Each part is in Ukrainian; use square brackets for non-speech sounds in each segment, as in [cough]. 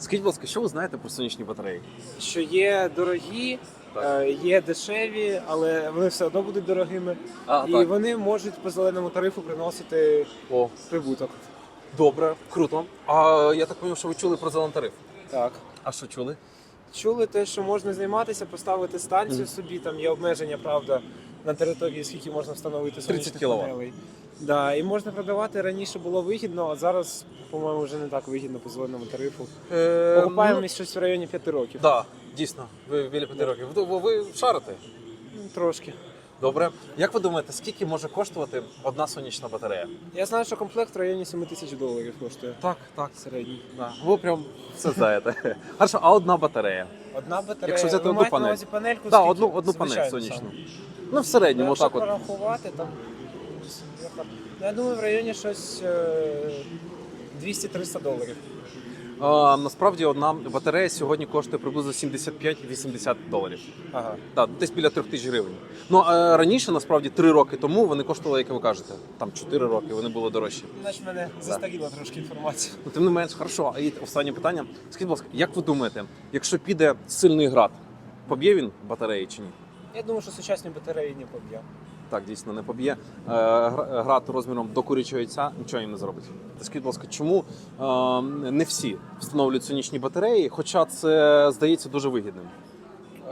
Скажіть, будь ласка, що ви знаєте про сонячні батареї? Що є дорогі, Так. е, є дешеві, але вони все одно будуть дорогими. А, і вони можуть по зеленому тарифу приносити О, прибуток. добре, круто. А я так розумію, що ви чули про зелений тариф. Так. А що чули? Чули те, що можна займатися, поставити станцію собі, там є обмеження, правда, на території, скільки можна встановити 30 сонячних кіловат. панелей. Да, і можна продавати раніше було вигідно, а зараз, по-моєму, вже не так вигідно по зеленому тарифу. Е, Окупаємость щось в районі 5 років. Так, дійсно, ви біля п'яти років. Ви, ви шарите. Ну, Трошки. Добре. Як ви думаєте, скільки може коштувати одна сонячна батарея? Я знаю, що комплект в районі 7 тисяч доларів коштує. Так, так. Середній. Да. Ви прям все знаєте. [laughs] Хорошо, а одна батарея? Одна батарея. Якщо взяти Ви одну маєте панель. на увазі панельку? Да, скільки? одну, одну панель Звичайно, сонячну. саме. Ну, в середньому, Якщо отак от. порахувати, там. Ну, я думаю, в районі щось е, 200-300 доларів. Насправді одна батарея сьогодні коштує приблизно 75-80 доларів. Ага. Так, десь біля 3 тисяч гривень. Ну а раніше, насправді, 3 роки тому вони коштували, як ви кажете, там 4 роки, вони були дорожчі. Значить, мене застаріла трошки інформація. Ну, тим не менш, хорошо. А і останнє питання. Скажіть, будь ласка, як ви думаєте, якщо піде сильний град, поб'є він батареї чи ні? Я думаю, що сучасні батареї не поб'є. Так, дійсно не поб'є. Е, гра- Град розміром до курячого яйця нічого їм не зробить. Та Скажіть, будь ласка, чому е, не всі встановлюють сонячні батареї, хоча це здається дуже вигідним?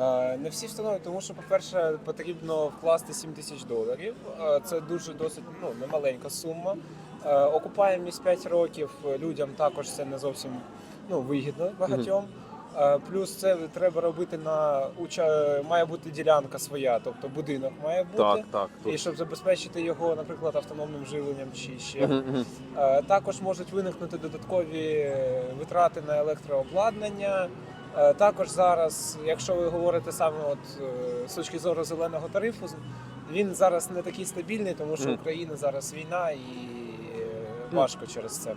Е, Не всі встановлюють, тому що, по-перше, потрібно вкласти 7 тисяч доларів. Е, Це дуже досить ну, немаленька сума. Окупаємість 5 років людям також це не зовсім ну, вигідно багатьом. Е, Плюс це треба робити на уча... має бути ділянка своя, тобто будинок має бути. Так, так. І щоб забезпечити його, наприклад, автономним живленням чи ще. Е, Також можуть виникнути додаткові е, витрати на електрообладнання. Е, Також зараз, якщо ви говорите саме от е, з точки зору зеленого тарифу, він зараз не такий стабільний, тому що Україні зараз війна і е, важко через це.